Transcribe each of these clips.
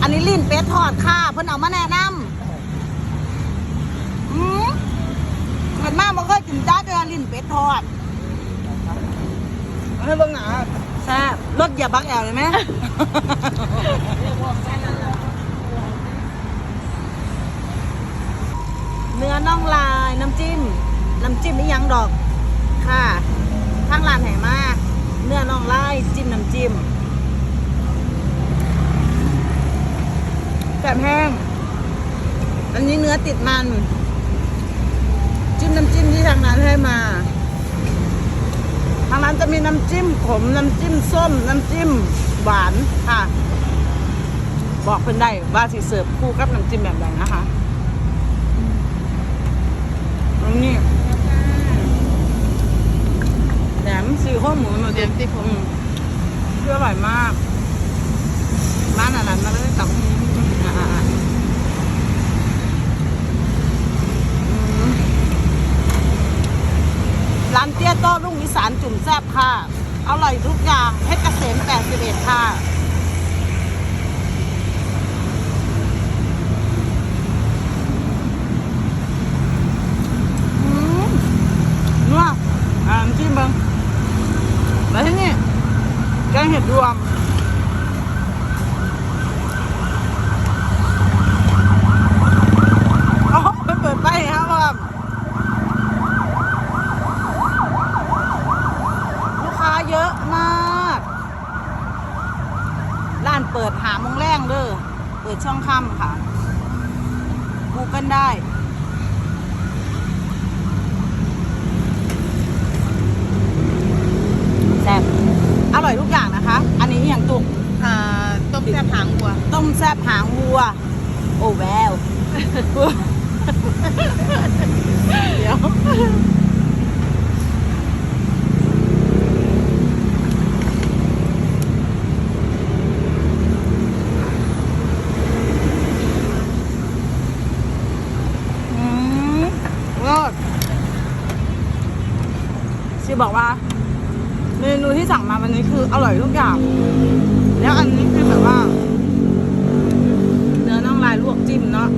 อันนี้ลิ้นเป็ดทอดค่ะเพิ่นเอามาแนะนำอืมเกิดมาบ่เคยกินจ้าเดือลิ้นเป็ดทอดให้เบิ่งหนาแซ่บรสอย่าบักแอวเลยไหม เนื้อน่องลายน้ำจิ้ม น้ำจิ้มนี่ยังดอก ค่ะ ทางร้านไหนมาก เนื้อน่องลายจิ้มน้ำจิ้ม แซ่บแห้ง อันนี้เนื้อติดมัน จิ้มน้ำจิ้มที่ทางร้านให้มา ทางร้านจะมีน้ำจิ้มขม น้ำจิ้มส้ม น้ำจิ้มหวานค่ะ บอกเพิ่นได้ว่าสิเสิร์ฟคู่กับน้ำจิ้มแบบไหนนะคะตรงนี้แหนมซีโครงหมูมาเดียวสิผมเพื่ออร่อยมากร้านอันนั้นมาเลยตับอ่าๆอืมร้านเตี้ยโต้รุ่งอีสานจุ่ม แซ่บค่ะ อร่อยทุกอย่างเพชรเกษม81 ค่ะอืมนัวอ่านจิ้มเบิ้งแล้วที่นี่แกงเห็ดรวม โอ้โหไปเปิดไปครับผมลูกค้าเยอะมาก ร้านเปิดหาโม งแรงเด้อเปิดช่องค่ำค่ะกูกันได้แซ่บอร่อยทุกอย่างนะคะ อันนี้อย่างตุกอ่าต้มแซ่บหางวัว ต้มแซ่บหางวัว โอ้แววเดี๋ยว อืมเลิศ ชีบอกว่า เมนูที่สั่งมาวันนี้คืออร่อยทุกอย่าง แล้วอันนี้คือแบบว่า เนื้อน่องลายลวกจิ้มเนาะ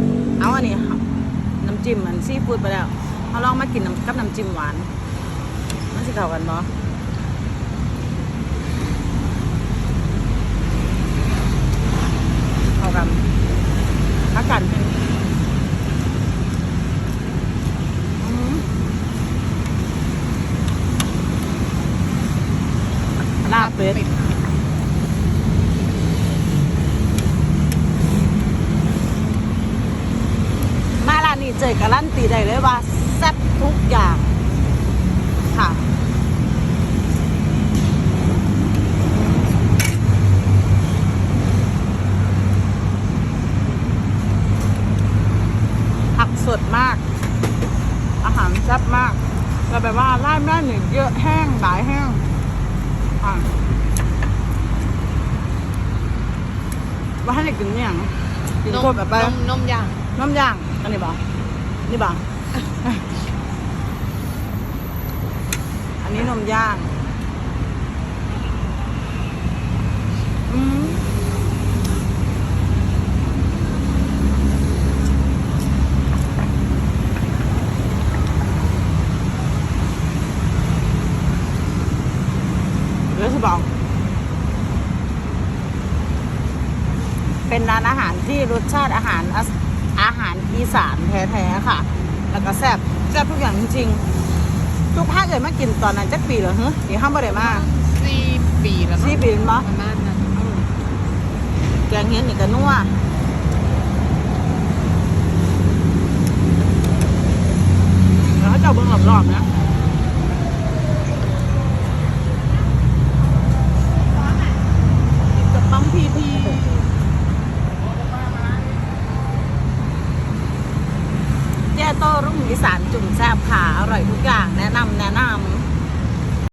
เอาอันนี้ค่ะน้ำจิ้มมันซีฟู้ดไปแล้วเขาลองมากินน้ำกับน้ำจิ้มหวานมันสิเข้ากันเนาะเข้ากันอากาศเป็น ลาบเป็ดมาร้านนี้เจอการันตีได้เลยว่าแซ่บทุกอย่างค่ะ ผักสดมาก อาหารแซ่บมากแต่แบบว่าไล่แม่หนึ่งเยอะแห้งหลายแห้ง อะว่าให้ได้กินเนี่ยงกินนโคมตรแบบไปนมนมย่างน้ำย่างอันนี้บ่นี่บ่อันนี้นมย่าง อืมเดี๋ยวจะบอก เป็นร้านอาหารที่รสชาติอาหารอาอาหารอีสานแท้ๆค่ะ แล้วก็แซ่บแซ่บทุกอย่างจริงๆทุกภาคเลยมากินตอนนั้นจักปีเหรอฮะที่ห้ามบ่ได้มาสี่ปีแล้วมั้งสี่ปีแล้วมั้งประมาณนั้นอืมแกงเห็ดนี่ก็นัวแล้วเขาเจ้าเบิ้งรอบๆนะกับปั๊มพีพีเจ้โต้รุ่ง อีสานจุ่มแซ่บขาอร่อยทุกอย่างแนะนำแนะนำ